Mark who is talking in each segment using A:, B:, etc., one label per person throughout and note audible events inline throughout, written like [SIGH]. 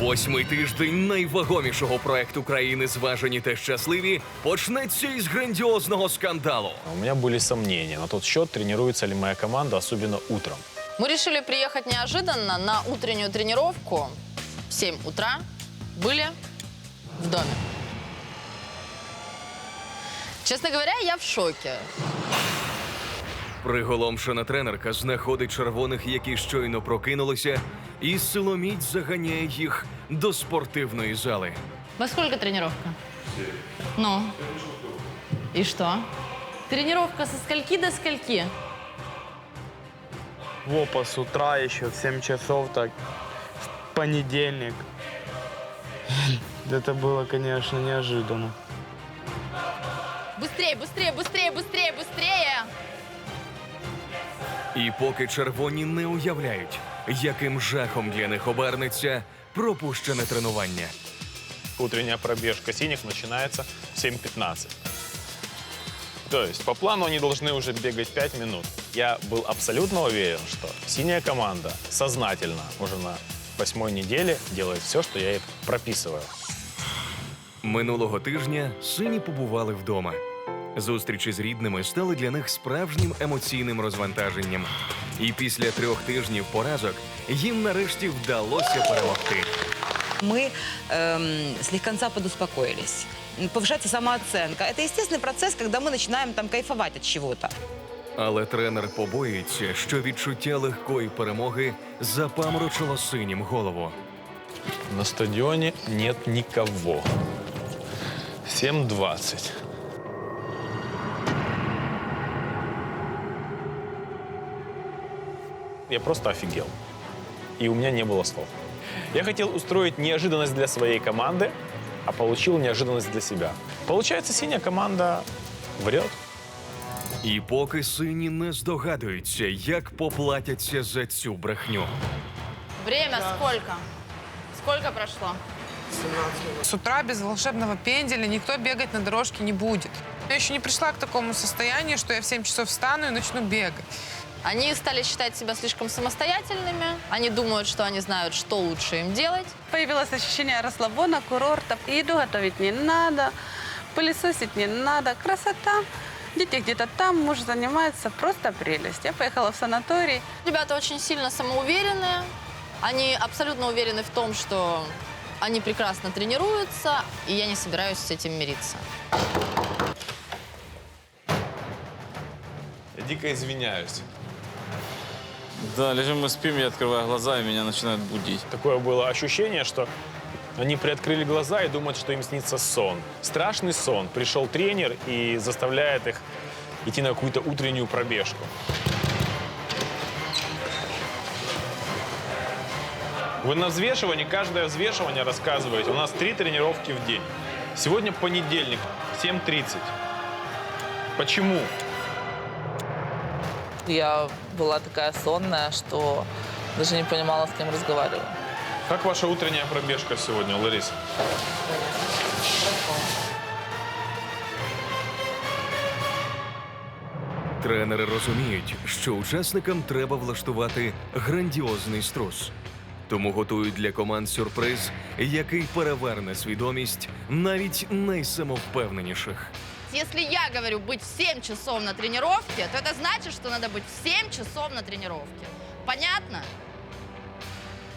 A: Восьмий тиждень найвагомішого проекту країни Зважені та щасливі почнеться із грандіозного скандалу.
B: У меня были сомнения на тот счет, тренируется ли моя команда, особенно утром.
C: Мы решили приехать неожиданно на утреннюю тренировку в 7 утра. Были в доме. Честно говоря, я в шоке.
A: Приголомшена тренерка знаходить червоних, які щойно прокинулися, і силоміць заганяє їх до спортивної зали.
C: Во сколько тренировка? Ну? И что? Тренировка со скольки до скольки?
D: Опа, с утра еще в 7 часов, так, в понедельник. Это было, конечно, неожиданно.
C: Быстрее, быстрее, быстрее, быстрее, быстрее!
A: І поки червоні не уявляють, яким жахом для них обернеться пропущене тренування.
B: Утренняя пробежка синих начинается в 7.15. То есть по плану они должны уже бегать 5 минут. Я был абсолютно уверен, что синяя команда сознательно уже на восьмой неделе делает все, что я ей прописываю.
A: Минулого тижня сині побували вдома. Зустрічі з рідними стали для них справжнім емоційним розвантаженням. І після трьох тижнів поразок їм нарешті вдалося перемогти.
E: мы эм, слегка подуспокоились. М, Повышается самооценка. Это естественный процесс, когда мы начинаем там кайфовать от чего-то.
A: Але тренер побоюється, що відчуття легкої перемоги запаморочило синім голову.
B: На стадионе нет никого. 7.20. Я просто офигел. И у меня не было слов. Я хотел устроить неожиданность для своей команды, а получил неожиданность для себя. Получается, синяя команда врет.
A: І поки сині не здогадуються, як поплатяться за цю брехню.
C: Время сколько? Сколько прошло?
F: С утра без волшебного пенделя никто бегать на дорожке не будет. Я еще не пришла к такому состоянию, что я в 7 часов встану и начну бегать.
C: Они стали считать себя слишком самостоятельными. Они думают, что они знают, что лучше им делать.
G: Появилось ощущение расслабона, курорта. Еду готовить не надо, пылесосить не надо. Красота. Дети где-то там, муж занимается. Просто прелесть. Я поехала в санаторий.
C: Ребята очень сильно самоуверенные. Они абсолютно уверены в том, что они прекрасно тренируются, и я не собираюсь с этим мириться.
B: Я дико извиняюсь.
H: Да, лежим мы спим, я открываю глаза, и меня начинают будить.
B: Такое было ощущение, что они приоткрыли глаза и думают, что им снится сон. Страшный сон. Пришел тренер и заставляет их идти на какую-то утреннюю пробежку. Вы на взвешивании, каждое взвешивание рассказываете. У нас три тренировки в день. Сегодня понедельник, 7.30. Почему?
I: Я была такая сонная, что даже не понимала, с кем разговариваю.
B: Как ваша утренняя пробежка сегодня, Лариса?
A: Тренери розуміють, що учасникам треба влаштувати грандіозний струс. Тому готують для команд сюрприз, який переверне свідомість навіть найсамовпевненіших.
C: Если я говорю быть в 7 часов на тренировке, то это значит, что надо быть в 7 часов на тренировке. Понятно?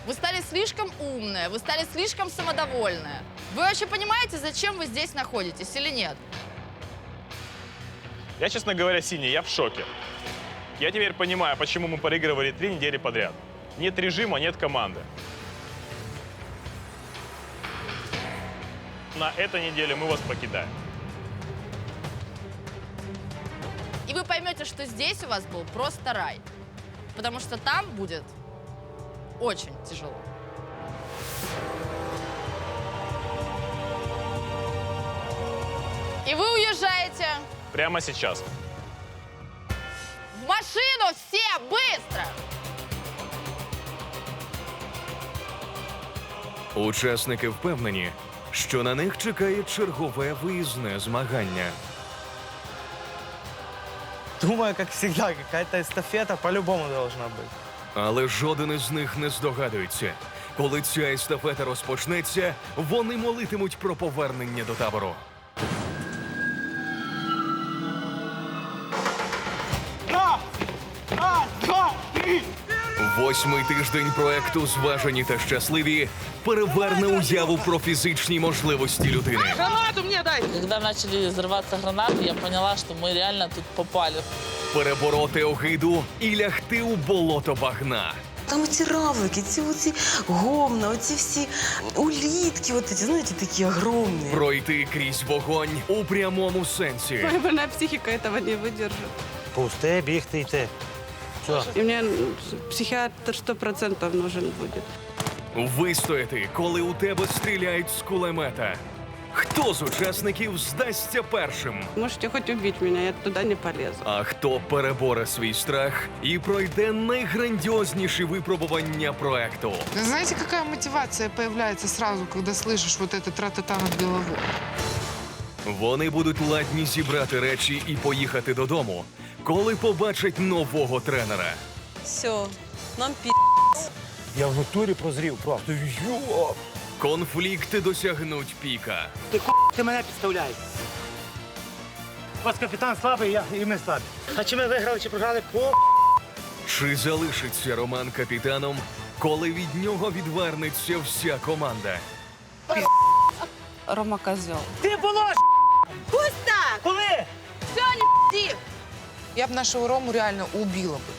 C: Вы стали слишком умная, вы стали слишком самодовольная. Вы вообще понимаете, зачем вы здесь находитесь или нет?
B: Я, честно говоря, синий, я в шоке. Я теперь понимаю, почему мы проигрывали три недели подряд. Нет режима, нет команды. На этой неделе мы вас покидаем.
C: И вы поймете, что здесь у вас был просто рай. Потому что там будет очень тяжело. И вы уезжаете
B: Прямо сейчас.
C: в машину все быстро!
A: Учасники впевнені, що на них чекає чергове виїзне змагання.
D: Думаю, как всегда, какая-то эстафета по-любому должна быть.
A: Але жоден із них не здогадується, Коли ця естафета розпочнеться, вони молитимуть про повернення до табору. Восьмий тиждень проекту Зважені та щасливі переверне уяву про фізичні можливості людини.
I: Когда начали взрываться гранаты, я поняла, что мы реально тут попали.
A: Перебороти огиду і лягти у болото багна.
J: Там оці равлики, ці оці гомна, оці всі улітки, от ці, знаєте, такі огромні.
A: Пройти крізь вогонь у прямому сенсі.
G: Моя больная психика этого не выдержит.
K: Пусти, бігти йти.
G: И мне психиатр сто процентов нужен будет.
A: Вистояти, коли у тебе стріляють з кулемета. Хто з учасників здасться першим?
G: Можете хоть убить меня, я туда не полезу.
A: А хто переборе свій страх і пройде найграндіозніші випробування проекту?
F: Знаете, какая мотивация появляется сразу, когда слышишь вот это тра-та-та над головой?
A: Вони будуть ладні зібрати речі і поїхати додому, коли побачать нового тренера.
J: Все, нам пі...
K: Я в натурі прозрів просто. Йо!
A: Конфлікти досягнуть піка.
K: Ти ку... ти мене підставляєш. У вас капітан слабий, я і ми слабі. А чи ми виграли, чи програли? По
A: Чи залишиться Роман капітаном, коли від нього відвернеться вся команда?
G: Рома козел.
K: ти було ж! Пусто! Коли?
F: Я бы нашего Рому реально убила бы.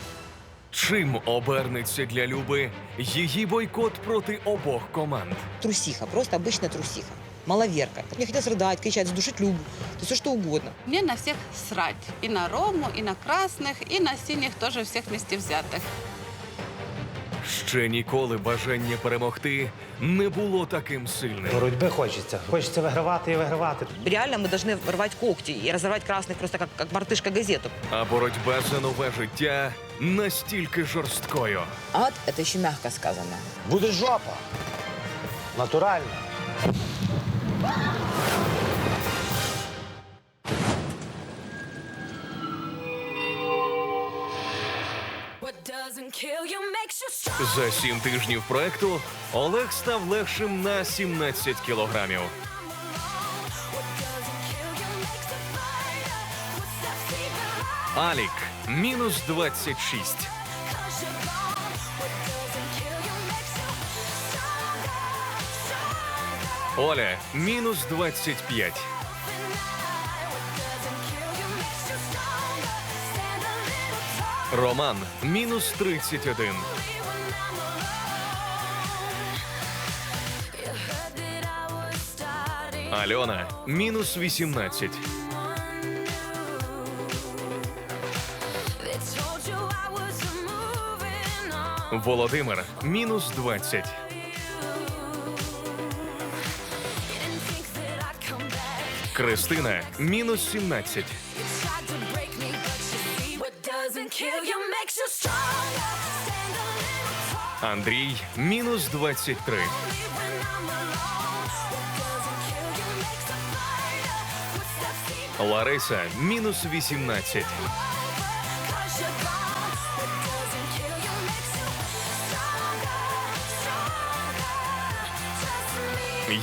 A: Чим обернеться для Люби її бойкот проти обох команд?
E: Трусиха, просто обычная трусиха. Маловерка. Мне хотелось рыдать, кричать, задушить Любу. То все что угодно.
G: Мне на всех срать. И на Рому, и на красных, и на синих тоже всех вместе взятых.
A: Ще ніколи бажання перемогти не було таким сильним.
K: Боротьби хочеться. Хочеться вигравати і вигравати.
E: Реально мы должны рвать когти и разорвать красных просто как, как мартышка газету.
A: А боротьба за нове життя настільки жорсткою.
E: Ад – это еще мягко сказано.
K: Буде жопа. Натурально.
A: За сім тижнів проекту Олег став легшим на 17 кілограмів. Алік мінус 26. Оля мінус 25. Роман мінус 31. Альона мінус 18. Володимир мінус 20. Кристина мінус 17. Андрій мінус 23. Лариса мінус 18.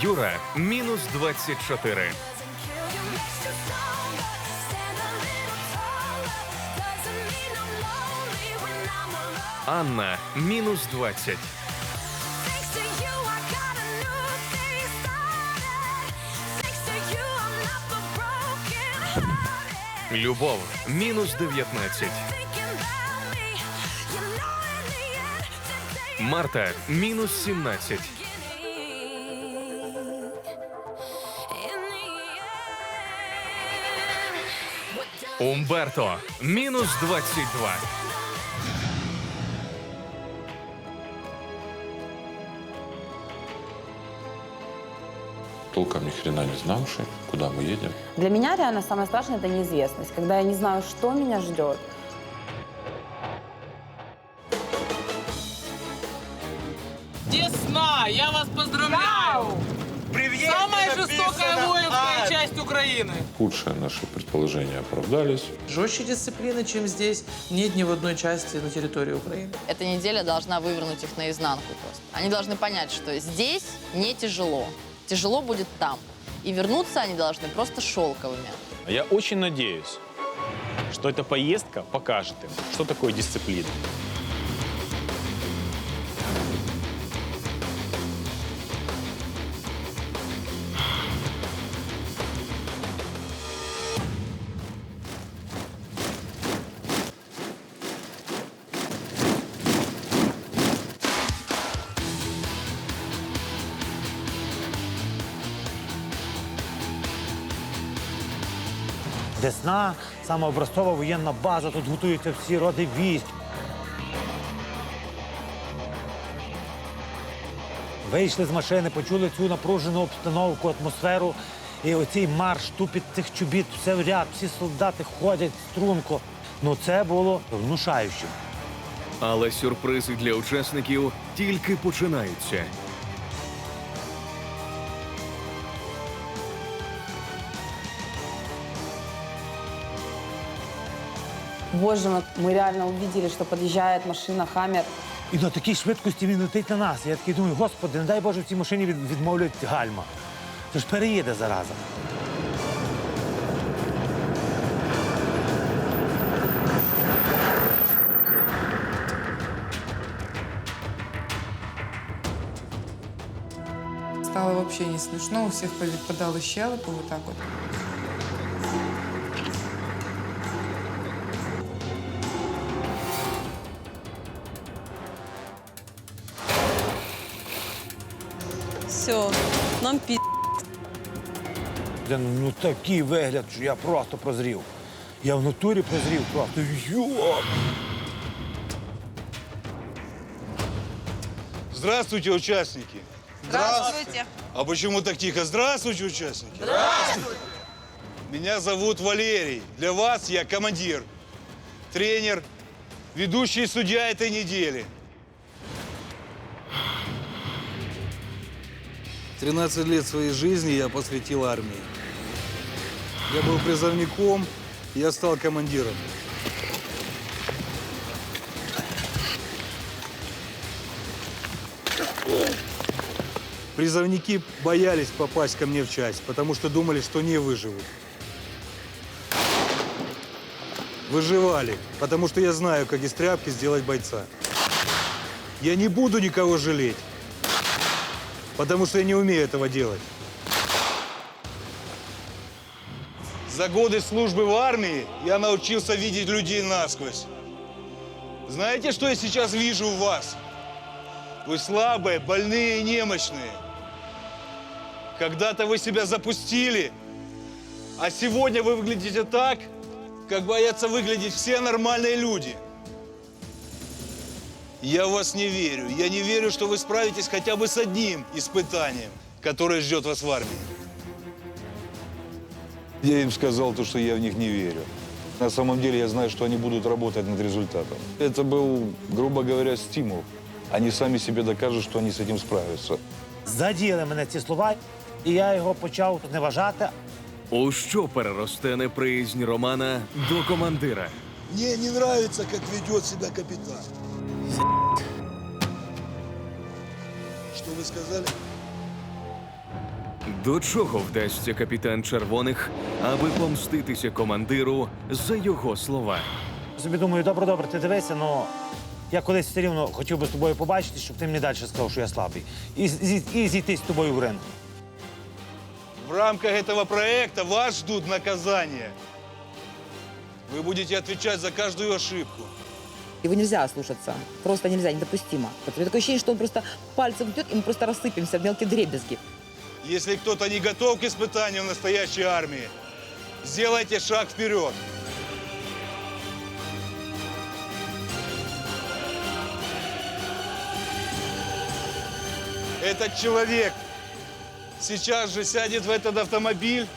A: Юра мінус 24. Анна мінус 20. Любов мінус 19. Марта мінус 17. Умберто мінус 22.
L: Толком ни хрена не знавший, куда мы едем.
J: Для меня реально самое страшное – это неизвестность. Когда я не знаю, что меня ждет.
I: Десна! Я вас поздравляю!
K: Привет!
I: Самая жестокая воинская часть
F: Украины!
L: Худшие наши предположения оправдались.
I: Жестче дисциплины, чем здесь, нет ни в одной части на территории Украины.
C: Эта неделя должна вывернуть их наизнанку просто. Они должны понять, что здесь не тяжело. Тяжело будет там. И вернуться они должны просто шелковыми.
B: А Я очень надеюсь, что эта поездка покажет им, что такое дисциплина.
K: Десна, самообразцова воєнна база, тут готуються всі роди військ. Вийшли з машини, почули цю напружену обстановку, атмосферу. І оцей марш, тупіт цих чобіт, все в ряд, всі солдати ходять струнко. Ну це було внушаючим.
A: Але сюрпризи для учасників тільки починаються.
M: Боже мой, мы реально увидели, что подъезжает машина «Хаммер».
K: І на такій швидкості він летить на нас. Я такий думаю, господи, не дай Боже, в цій машині від, відмовлять гальма. Це ж переїде зараза.
F: Стало вообще не смешно, у всех подали щелепы вот так вот.
J: Нам пи***.
K: Це, ну такий вигляд, що я просто прозрів. Я в натурі прозрів просто. Йо!
N: Здравствуйте, участники.
F: Здравствуйте!
N: А почему так тихо? Здравствуйте, участники. Здравствуйте. Меня зовут Валерий. Для вас я командир, тренер, ведущий судья этой недели. 13 лет своей жизни я посвятил армии. Я был призывником, я стал командиром. Призывники боялись попасть ко мне в часть, потому что думали, что не выживут. Выживали, потому что я знаю, как из тряпки сделать бойца. Я не буду никого жалеть, потому что я не умею этого делать. За годы службы в армии я научился видеть людей насквозь. Знаете, что я сейчас вижу в вас? Вы слабые, больные и немощные. Когда-то вы себя запустили, а сегодня вы выглядите так, как боятся выглядеть все нормальные люди. Я в вас не верю. Я не верю, что вы справитесь хотя бы с одним испытанием, которое ждет вас в армии.
O: Я им сказал то, что я в них не верю. На самом деле я знаю, что они будут работать над результатом. Это был, грубо говоря, стимул. Они сами себе докажут, что они с этим справятся.
K: Заділи мене ці слова, і я його почав зневажати.
A: У що переросте неприязнь Романа до командира?
N: Мне не нравится, как ведет себя капитан. Что вы сказали?
A: До чого вдасться капітан червоних, аби помститися командиру за його слова?
K: Собі думаю, добре, добре, ти дивися, але я колись все рівно хотів би з тобою побачити, щоб ти мені далі сказав, що я слабий. І, зі- і зійти з тобою в ринг.
N: В рамках этого проекта вас ждут наказания. Вы будете отвечать за каждую ошибку.
E: Его нельзя слушаться. Просто нельзя, недопустимо. Вот Такое ощущение, что он просто пальцем идет, и мы просто рассыпемся в мелкие дребезги.
N: Если кто-то не готов к испытанию настоящей армии, сделайте шаг вперед. Этот человек сейчас же сядет в этот автомобиль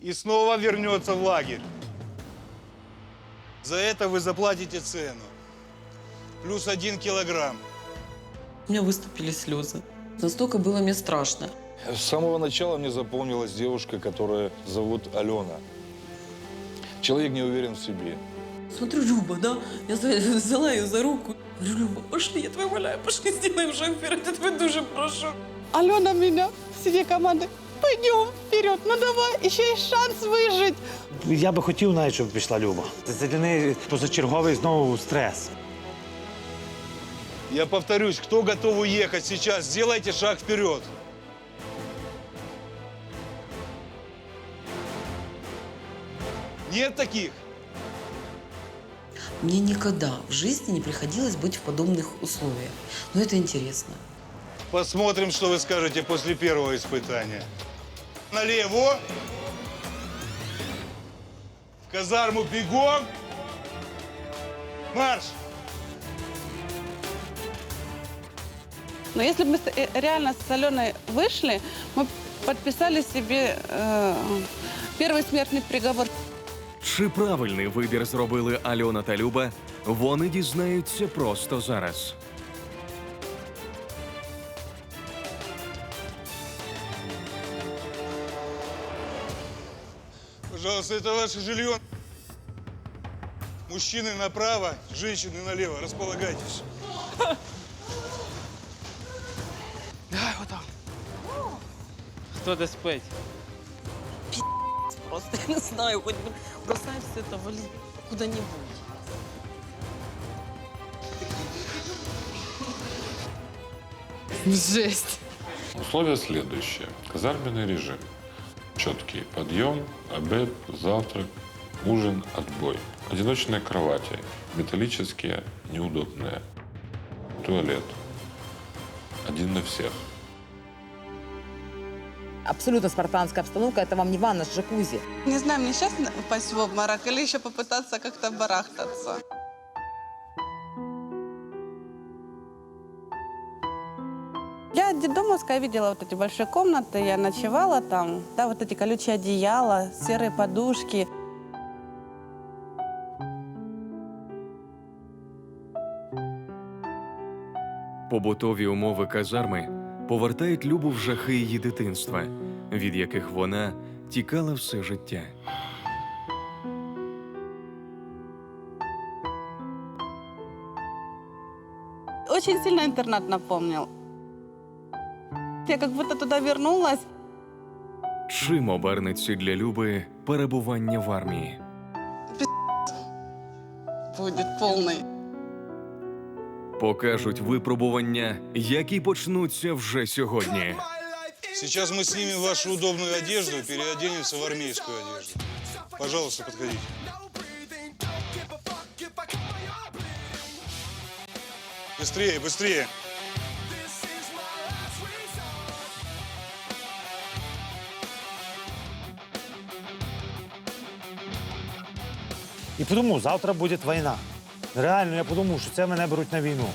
N: и снова вернется в лагерь. За это вы заплатите цену. Плюс один килограмм.
J: У меня выступили слезы. Настолько было мне страшно.
O: С самого начала мне запомнилась девушка, которая зовут Алена. Человек не уверен в себе.
J: Смотрю, Люба, да? Я [LAUGHS] взяла ее за руку. Говорю, Люба, пошли, я тебя умоляю, пошли, [LAUGHS] сделаем шаг вперед, я тебя дуже прошу.
G: Алена меня, все команды, пойдем вперед, ну давай, еще есть шанс выжить.
K: Я би хотів навіть, щоб пішла Люба. Це для неї позачерговий знову стрес.
N: Я повторюсь, кто готов уехать сейчас, сделайте шаг вперед. Нет таких?
J: Мне никогда в жизни не приходилось быть в подобных условиях. Но это интересно.
N: Посмотрим, что вы скажете после первого испытания. Налево. В казарму бегом. Марш!
G: Но если бы мы с- э, реально с Аленой вышли, мы подписали себе э, первый смертный приговор.
A: Чи правильний вибір зробили Альона та Люба, вони дізнаються просто зараз.
N: Пожалуйста, это ваше жилье. Мужчины направо, женщины налево. Располагайтесь.
H: Хто де спить?
J: Просто [LAUGHS] я не знаю, хоть бы бросай все это, вали куда-нибудь.
F: Жесть.
L: Условия следующие. Казарменный режим. Четкий подъем, обед, завтрак, ужин, отбой. Одиночные кровати. Металлические, неудобные. Туалет. Один на всех.
E: Абсолютно спартанская обстановка. Это вам не ванна с джакузи.
G: Не знаю, мне сейчас упасть в обморок или еще попытаться как-то барахтаться. Я детдомовская видела вот эти большие комнаты, я ночевала там, да, вот эти колючие одеяла, серые подушки.
A: Побутові умови казарми повертають Любу в жахи її дитинства, від яких вона тікала все життя.
G: Очень сильно интернат напомнил. Я как будто туда вернулась.
A: Чим обернеться для Люби перебування в армії?
G: Будет полный.
A: Покажуть випробування, які почнуться вже сьогодні.
N: Сейчас мы снимем вашу удобную одежду и переоденемся в армейскую одежду. Пожалуйста, подходите. Быстрее, быстрее.
K: Подумав, завтра буде війна. Реально, я подумав, що це мене беруть на війну.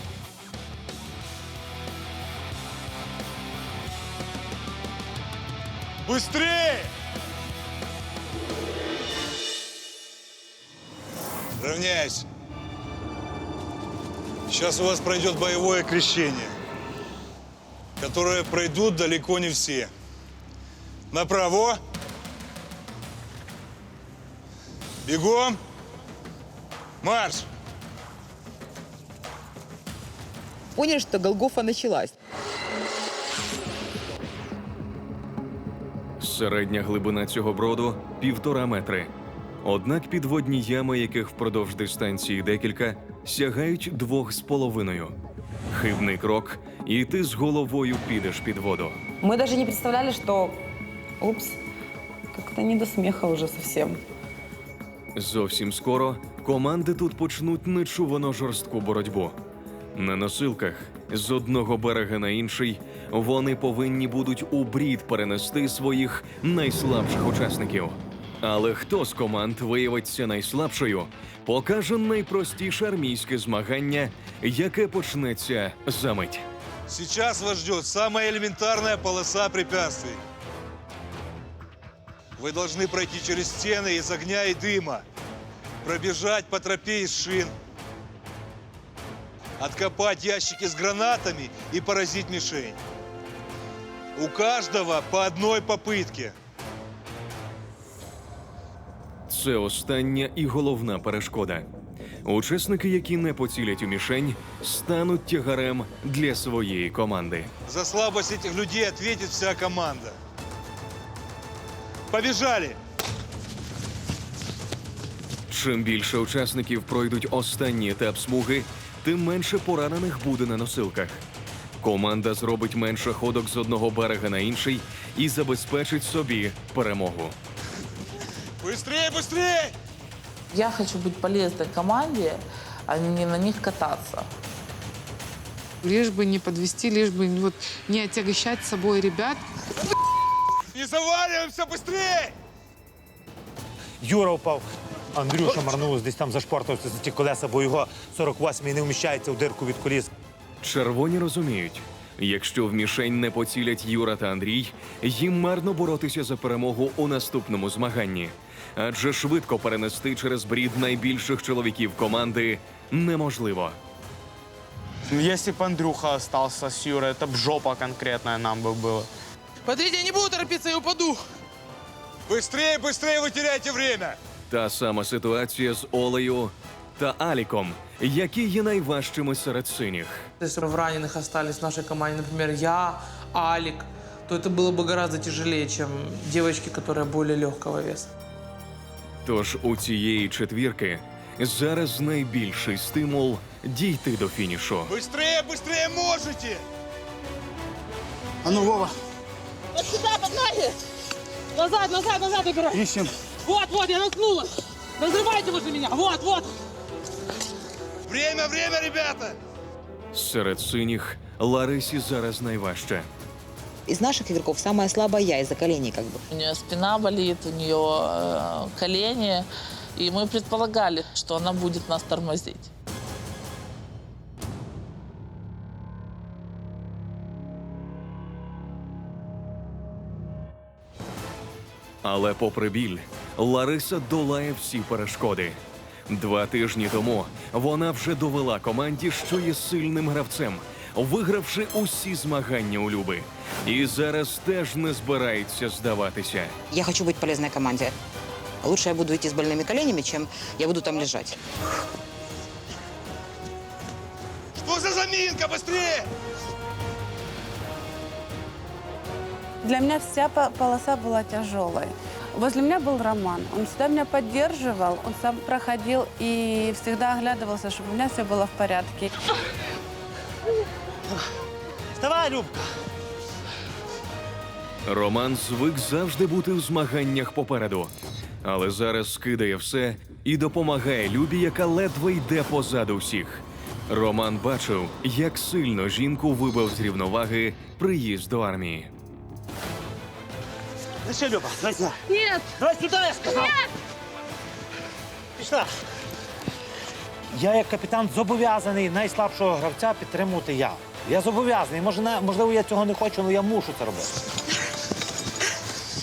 N: Быстрее! Равняйся. Сейчас у вас пройдет боевое крещение, которое пройдут далеко не все. Направо. Бегом. Марш!
E: Поняли, что Голгофа началась.
A: Середня глибина цього броду півтора метри. Однак підводні ями, яких впродовж дистанції декілька, сягають двох з половиною. Хибний крок, і ти з головою підеш під воду.
M: Мы даже не представляли, что... Упс, как-то не до смеха уже совсем.
A: Зовсім скоро команди тут почнуть нечувано жорстку боротьбу. На носилках з одного берега на інший вони повинні будуть у брід перенести своїх найслабших учасників. Але хто з команд виявиться найслабшою, покаже найпростіше армійське змагання, яке почнеться за мить.
N: Сейчас вас ждет самая элементарная полоса препятствий. Вы должны пройти через стены из огня и дыма, пробежать по тропе из шин, откопать ящики с гранатами и поразить мишень. У каждого по одной попытке.
A: Це остання і головна перешкода. Учасники, які не поцілять у мішень, стануть тягарем для своєї команди.
N: За слабость этих людей ответит вся команда. Побежали!
A: Чим більше учасників пройдуть останній етап смуги, тим менше поранених буде на носилках. Команда зробить менше ходок з одного берега на інший і забезпечить собі перемогу.
N: Быстрее, быстрее!
I: Я хочу быть полезной команде, а не на них кататься.
F: Лишь бы не подвести, лишь бы вот не отягощать с собой ребят.
N: Не заваливаемся, быстрее!
K: Юра впав. Андрюша Марнулус десь там зашпортався за ті колеса, бо його 48-й не вміщається в дирку від коліс.
A: Червоні розуміють, якщо в мішень не поцілять Юра та Андрій, їм марно боротися за перемогу у наступному змаганні. Адже швидко перенести через брід найбільших чоловіків команди неможливо.
D: Ну, Если бы Андрюха остался с Юрой, это б жопа конкретная нам бы было.
N: Смотрите, я не буду торопиться, я упаду! Быстрее, быстрее, вы теряете время!
A: Та сама ситуація з Олею та Аліком, які є найважчими серед синіх.
P: Если в раненых остались в нашей команде, например, я, Алик, то это было бы гораздо тяжелее, чем девочки, которые более легкого веса.
A: Тож у цієї четвірки зараз найбільший стимул дійти до фінішу.
N: Быстрее, быстрее можете!
D: А ну, Вова,
Q: Вот сюда, под ноги! Назад, назад, назад убирай!
D: ищем.
Q: Вот, вот, я наткнула! Разрывайте возле меня! Вот, вот!
N: Время, время, ребята!
A: Серед синіх Ларисі зараз найважче.
E: Из наших игроков самая слабая я из-за коленей как бы.
I: У нее спина болит, у нее э, колени, и мы предполагали, что она будет нас тормозить.
A: Але попри біль, Лариса долає всі перешкоди. Два тижні тому вона вже довела команді, що є сильним гравцем, вигравши усі змагання у Люби. І зараз теж не збирається здаватися.
E: Я хочу быть полезной команде. Лучше я буду идти с больными коленями, чем я буду там лежать.
N: Что за заминка? Быстрее!
G: Для меня вся по- полоса была тяжелой. Возле меня был Роман. Он всегда меня поддерживал, он сам проходил и всегда оглядывался, чтобы у меня все было в порядке.
K: Вставай, Любка!
A: Роман звик завжди бути в змаганнях попереду, але зараз скидає все і допомагає Любі, яка ледве йде позаду всіх. Роман бачив, як сильно жінку вибив з рівноваги приїзд до армії.
K: Ну що, Люба, давай сюди.
Q: Нет!
K: Давай сюди, я сказав.
Q: Нет!
K: Пішла. Я як капітан зобов'язаний найслабшого гравця підтримувати я. Я зобов'язаний. Може, на- можливо, я цього не хочу, але я мушу це робити.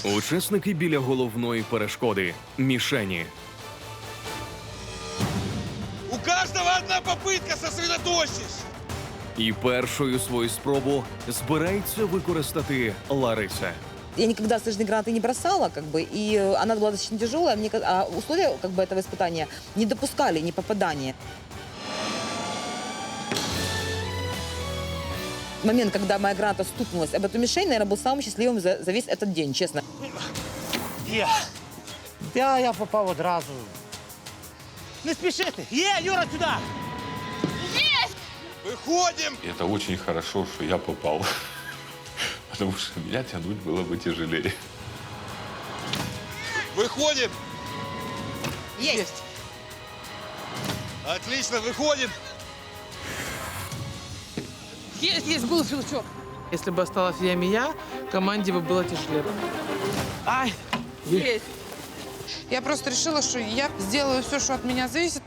A: Учасники біля головної перешкоди мішені.
N: У каждого одна попытка, сосредоточьтесь!
A: І першою свою спробу збирається використати Лариса.
E: Я никогда снежные гранаты не бросала, как бы, и э, она была достаточно тяжелая, мне, ка- а условия как бы, этого испытания не допускали не попадания. Момент, когда моя граната стукнулась об эту мишень, наверное, был самым счастливым за, за весь этот день, честно.
K: Є. Я, я попав одразу. Не спішити. Є, Юра, сюди!
N: Выходим!
L: И это очень хорошо, что я попал. Потому что меня тянуть было бы тяжелее.
N: Выходим!
E: Есть!
N: Отлично, выходим!
Q: Есть, есть, был щелчок!
P: Если бы осталась в яме я, команде бы было тяжелее.
F: Ай!
Q: Есть!
F: Я просто решила, что я сделаю все, что от меня зависит.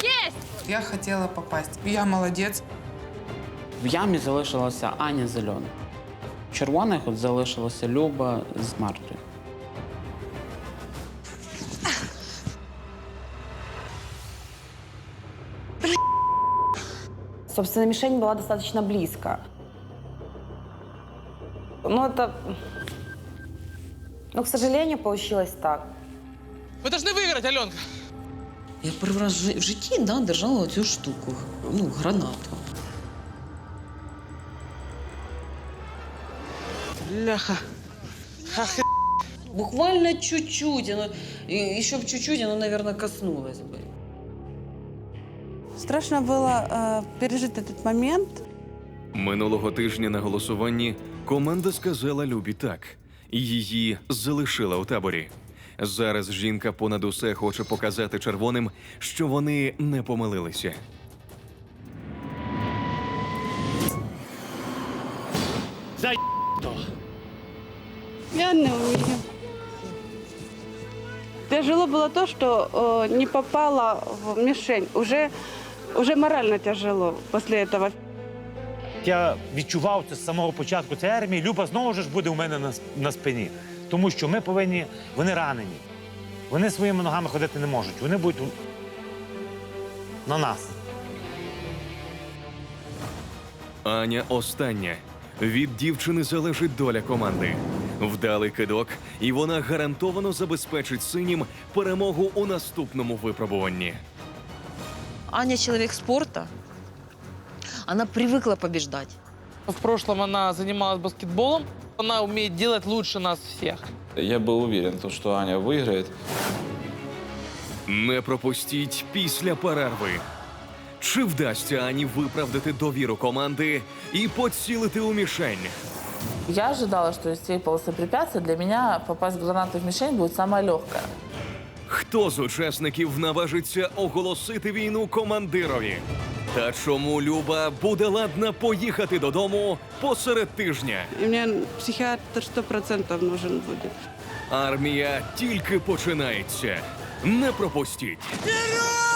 Q: Есть!
F: Я хотела попасть. Я молодец.
R: В ямі залишилася Аня Зелена. В червоних от залишилася Люба з Мартою.
M: Собственно, мишень была достаточно близко. Ну, это... Ну, к сожалению, получилось так.
P: Мы должны выиграть, Аленка.
J: Я перший раз в жи- в житті да, держала цю штуку, ну, гранату.
P: Бляха.
J: Буквально чуть-чуть, оно, и еще бы чуть-чуть, оно, наверное, коснулось бы.
G: Страшно было э, пережить этот момент.
A: Минулого тижня на голосуванні команда сказала Любі так, і її залишила у таборі. Зараз жінка понад усе хоче показати червоним, що вони не помилилися.
G: Я не умею. Тяжело было то, что э, не попала в мишень. Уже, уже морально тяжело после этого.
K: Я відчував це з самого початку цієї армії. Люба знову ж буде у мене на, с- на спині. Тому що ми повинні, вони ранені. Вони своїми ногами ходити не можуть. Вони будуть у- на нас.
A: Аня остання. Від дівчини залежить доля команди. Вдалий кидок, і вона гарантовано забезпечить синім перемогу у наступному випробуванні.
J: Аня человек спорта. Она привыкла побеждать.
P: В прошлом она занималась баскетболом. Она умеет делать лучше нас всех.
H: Я был уверен, то, что Аня выиграет.
A: Не пропустіть після перерви. Чи вдасться Ані виправдати довіру команди і поцілити у мішень?
I: Я ожидала, что из всей полосы препятствий для меня попасть в гранату в мишень будет самая легкая.
A: Хто з учасників наважиться оголосити війну командирові? Та чому Люба буде ладна поїхати додому посеред тижня?
G: И мне психиатр сто процентов нужен будет.
A: Армія тільки починається. Не пропустіть.
N: Вперед!